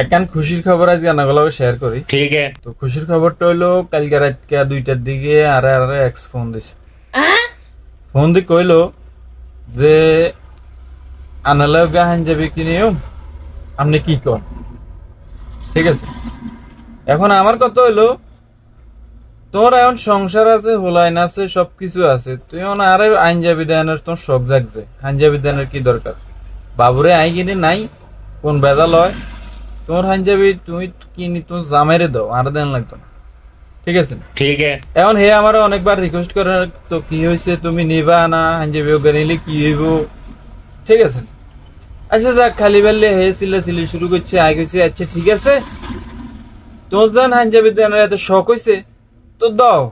একখান খুশির খবর শেয়ার করি। ঠিক আছে। তো খুশির খবরটা কালকে রাতকে দুইটার দিকে আর আর এক্স ফোন দিছে। ফোন কইলো যে গাহান যাবে আপনি কি কর ঠিক আছে। এখন আমার কথা হইল তোর এখন সংসার আছে হোলাইন আছে সবকিছু আছে তুই এখন আরে আইনজাবি দেয়ানোর তোর শখ জাগছে। আইনজাবি দেয়ানোর কি দরকার? বাবুরে আই কিনে নাই কোন বেজাল হয়? তোর হাঞ্জাবি যাবি তুই কিনি তো জামাইরে দাও আর দেন লাগতো না। ঠিক আছে ঠিক আছে। এখন হে আমার অনেকবার রিকোয়েস্ট করে তো কি হয়েছে? তুমি নিবা না হাইন যাবি ওকে নিলে কি হইব? ঠিক আছে আচ্ছা যাক খালি বেললে হে সিলে সিলে শুরু করছে আই কইছে আচ্ছা ঠিক আছে। তোর জান হাঞ্জাবি যাবি এত শখ হইছে। তো দাও।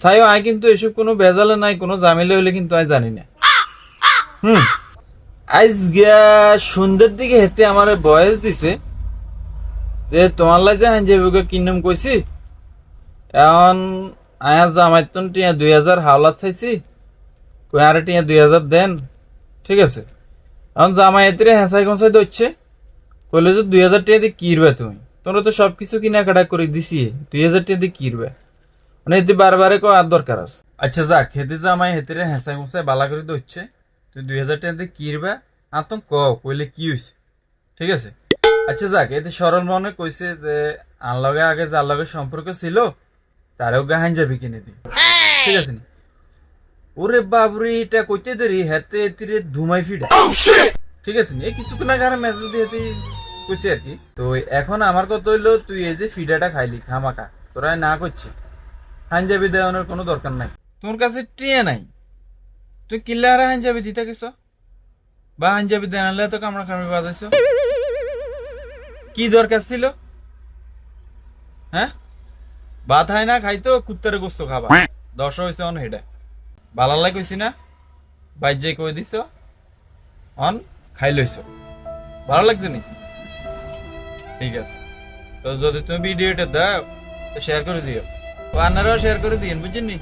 সাইও আই কিন্তু এসব কোনো ভেজালে নাই কোনো জামিলে হইলে কিন্তু আই জানি না। হুম। আইজ গিয়া সন্ধ্যের দিকে হেতে আমার বয়স দিছে। যে তোমার লাগে হাঞ্জাবি ওকে কিনম কইছি, এখন আয়া জামাইতন টিয়া দুই হাজার হাওলাত চাইছি, কই আরে টিয়া দুই হাজার দেন, ঠিক আছে? এখন জামাইতিরে হেঁচাই গঁচাই দচ্ছে কইলে যে দুই হাজার টিয়া দিয়ে কিরবে তুমি? তোমরা তো সবকিছু কেনাকাটা করে দিছি, দুই হাজার টাকা দিয়ে কিরবে মানে এতে বারবারে কো আর দরকার আছে। আচ্ছা যাক হেতে জামাই হেতিরে হেঁচাই গঁচাই বালা করে দচ্ছে তুই দুই হাজার টিয়া দিয়ে কিরবে আর তো কইলে কি হয়েছে ঠিক আছে? আচ্ছা যাক এতে সরল মনে কইছে যে আনলগে আগে যার লগে সম্পর্ক ছিল তারেও গাহান যাবি কিনে দি ঠিক আছে ওরে বাবরে এটা কইতে দেরি হেতে এতিরে ধুমাই ফিডা। ঠিক আছে এই কিছুক্ষণ আগে আর মেসেজ দিয়ে কইছে আর কি। তো এখন আমার কথা হইল তুই এই যে ফিডাটা খাইলি খামাকা তোরা না করছি হাঞ্জাবি দেওয়ানোর কোনো দরকার নাই। তোর কাছে টিয়ে নাই। তুই কিল্লা আর হাঞ্জাবি দিতে গেছ? বা হাঞ্জাবি দেনালে তো কামড়া কামড়ি বাজাইছো? কি দরকার ছিল? হ্যাঁ? ভাত হয় না খাইতো কুত্তারে গোস্ত খাবা। দশ হয়েছে অন হেডা। বালালাই কইছি না বাইজে কই দিছ অন খাই লইছ। ভালো লাগছে নি ঠিক আছে। তো যদি তুমি ভিডিওটা দাও তো শেয়ার করে দিও। ও আনারাও শেয়ার করে দিন বুঝছেন নি?